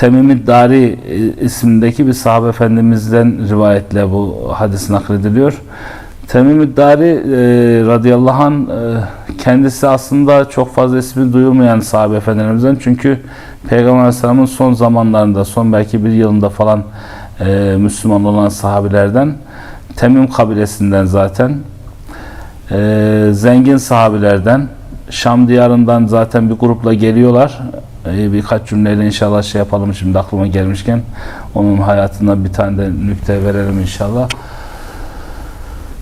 Temim Dari e, ismindeki bir sahabe efendimizden rivayetle bu hadis naklediliyor. Temim Dari e, radıyallahu anh e, kendisi aslında çok fazla ismi duyulmayan sahabe efendilerimizden. Çünkü Peygamber Aleyhisselam'ın son zamanlarında, son belki bir yılında falan e, Müslüman olan sahabilerden. Temim kabilesinden zaten. E, zengin sahabilerden. Şam diyarından zaten bir grupla geliyorlar. E, birkaç cümleyle inşallah şey yapalım şimdi aklıma gelmişken. Onun hayatından bir tane de nükte verelim inşallah.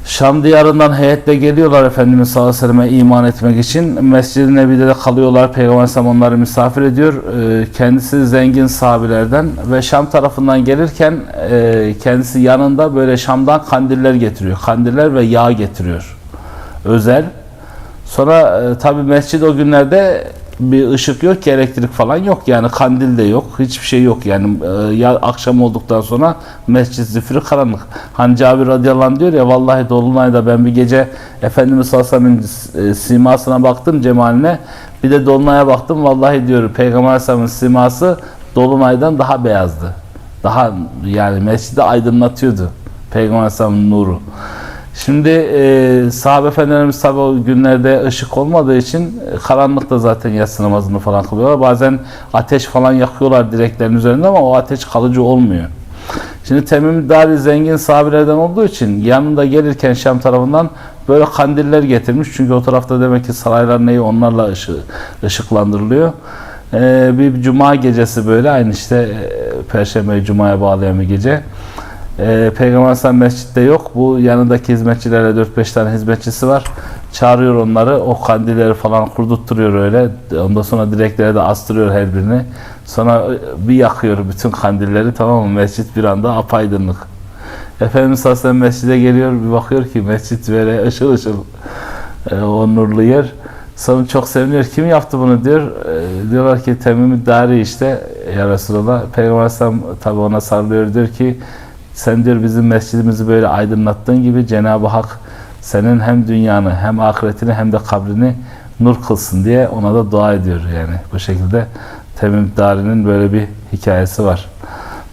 Şam diyarından heyetle geliyorlar Efendimiz sallallahu aleyhi ve selleme iman etmek için. Mescid-i Nebi'de de kalıyorlar. Peygamber Aleyhisselam onları misafir ediyor. Ee, Kendisi zengin sahabilerden ve Şam tarafından gelirken e, kendisi yanında böyle Şam'dan kandiller getiriyor. Kandiller ve yağ getiriyor. Özel. Sonra e, tabi mescid o günlerde bir ışık yok ki elektrik falan yok yani kandil de yok hiçbir şey yok yani e, ya akşam olduktan sonra mescid zifiri karanlık. Hani Cabir radıyallahu diyor ya vallahi dolunayda ben bir gece Efendimiz sallallahu aleyhi ve sellem'in e, simasına baktım cemaline bir de dolunaya baktım vallahi diyor Peygamber aleyhisselamın siması dolunaydan daha beyazdı. Daha yani mescidi aydınlatıyordu Peygamber aleyhisselamın nuru. Şimdi e, sahabe efendilerimiz tabi o günlerde ışık olmadığı için e, karanlıkta zaten yatsı namazını falan kılıyorlar. Bazen ateş falan yakıyorlar direklerin üzerinde ama o ateş kalıcı olmuyor. Şimdi Temim Dari zengin sahabelerden olduğu için yanında gelirken Şam tarafından böyle kandiller getirmiş. Çünkü o tarafta demek ki saraylar neyi onlarla ışı, ışıklandırılıyor. E, bir cuma gecesi böyle aynı işte e, Perşembe Cuma'ya bağlayan bir gece. Ee, Peygamber Aleyhisselam mescitte yok. Bu yanındaki hizmetçilerle 4-5 tane hizmetçisi var. Çağırıyor onları. O kandilleri falan kurdurtturuyor öyle. Ondan sonra direklere de astırıyor her birini. Sonra bir yakıyor bütün kandilleri tamam mı? Mescit bir anda apaydınlık. Efendimiz sellem mescide geliyor. Bir bakıyor ki mescit böyle ışıl ışıl. Ee, o nurlu yer. Sonra çok seviniyor. Kim yaptı bunu diyor. Ee, diyorlar ki Temim Dari işte ya Resulallah. Peygamber Aleyhisselam tabi ona sarılıyor diyor ki sen diyor bizim mescidimizi böyle aydınlattığın gibi Cenab-ı Hak senin hem dünyanı hem ahiretini hem de kabrini nur kılsın diye ona da dua ediyor yani. Bu şekilde Temim Dari'nin böyle bir hikayesi var.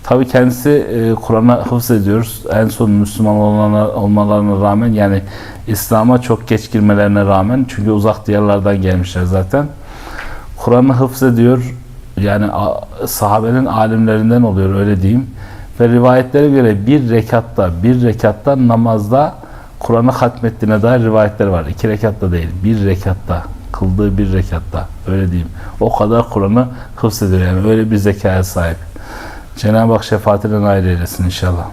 Tabi kendisi e, Kur'an'a hıfz ediyoruz. En son Müslüman olmalarına, olmalarına rağmen yani İslam'a çok geç girmelerine rağmen çünkü uzak diyarlardan gelmişler zaten. Kur'an'ı hıfz ediyor. Yani sahabenin alimlerinden oluyor öyle diyeyim. Ve rivayetlere göre bir rekatta, bir rekatta namazda Kur'an'ı hatmettiğine dair rivayetler var. İki rekatta değil, bir rekatta. Kıldığı bir rekatta. Öyle diyeyim. O kadar Kur'an'ı hıfz yani. Öyle bir zekaya sahip. Cenab-ı Hak şefaatinden ayrı eylesin inşallah.